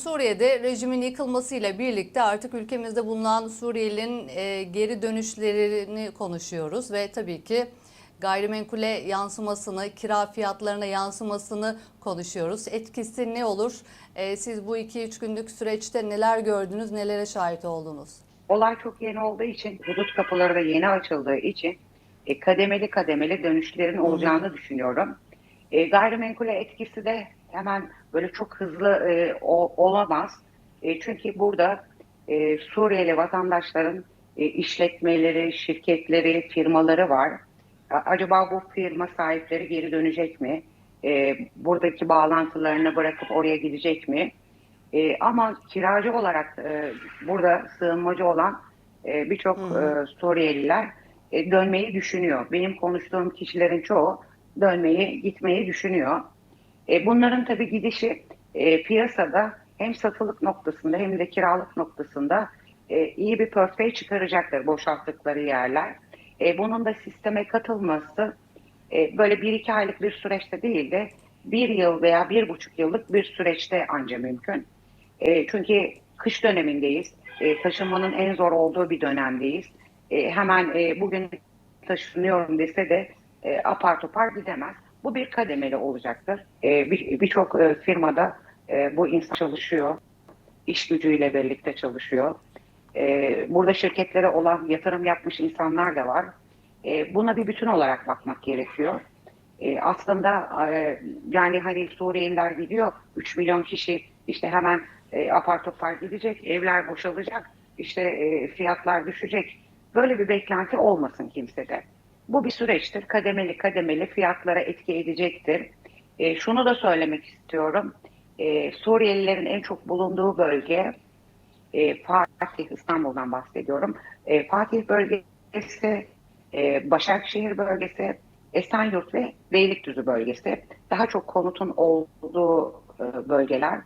Suriye'de rejimin yıkılmasıyla birlikte artık ülkemizde bulunan Suriyelilerin e, geri dönüşlerini konuşuyoruz ve tabii ki gayrimenkule yansımasını, kira fiyatlarına yansımasını konuşuyoruz. Etkisi ne olur? E, siz bu 2-3 günlük süreçte neler gördünüz, nelere şahit oldunuz? Olay çok yeni olduğu için, hudut kapıları da yeni açıldığı için e, kademeli kademeli dönüşlerin olacağını düşünüyorum. E, gayrimenkule etkisi de hemen böyle çok hızlı e, o, olamaz. E, çünkü burada e, Suriyeli vatandaşların e, işletmeleri, şirketleri, firmaları var. Acaba bu firma sahipleri geri dönecek mi? E, buradaki bağlantılarını bırakıp oraya gidecek mi? E, ama kiracı olarak e, burada sığınmacı olan e, birçok e, Suriyeliler e, dönmeyi düşünüyor. Benim konuştuğum kişilerin çoğu dönmeyi, gitmeyi düşünüyor. E, bunların tabii gidişi e, piyasada hem satılık noktasında hem de kiralık noktasında e, iyi bir portföy çıkaracaktır boşalttıkları yerler. E, bunun da sisteme katılması e, böyle bir iki aylık bir süreçte değil de bir yıl veya bir buçuk yıllık bir süreçte anca mümkün. E, çünkü kış dönemindeyiz. E, taşınmanın en zor olduğu bir dönemdeyiz. E, hemen e, bugün taşınıyorum dese de e, apar topar gidemez. Bu bir kademeli olacaktır. E, bir- Birçok e, firmada e, bu insan çalışıyor. İş gücüyle birlikte çalışıyor. E, burada şirketlere olan yatırım yapmış insanlar da var. E, buna bir bütün olarak bakmak gerekiyor. E, aslında e, yani hani Suriyeliler gidiyor 3 milyon kişi işte hemen e, apar topar gidecek, evler boşalacak, işte e, fiyatlar düşecek. Böyle bir beklenti olmasın kimsede. Bu bir süreçtir. Kademeli kademeli fiyatlara etki edecektir. E, şunu da söylemek istiyorum. E, Suriyelilerin en çok bulunduğu bölge e, Fatih, İstanbul'dan bahsediyorum. E, Fatih bölgesi, e, Başakşehir bölgesi, Esenyurt ve Beylikdüzü bölgesi. Daha çok konutun olduğu e, bölgeler.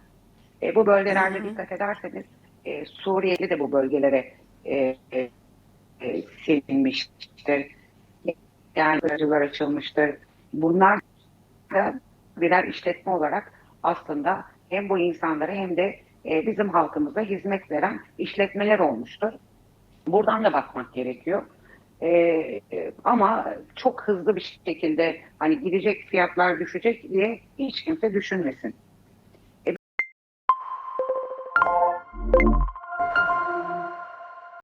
E, bu bölgelerde Hı hı. dikkat ederseniz e, Suriyeli de bu bölgelere e, e, e, silinmiştir. Yani aracılar açılmıştır. Bunlar da birer işletme olarak aslında hem bu insanlara hem de e, bizim halkımıza hizmet veren işletmeler olmuştur. Buradan da bakmak gerekiyor. E, e, ama çok hızlı bir şekilde hani gidecek fiyatlar düşecek diye hiç kimse düşünmesin.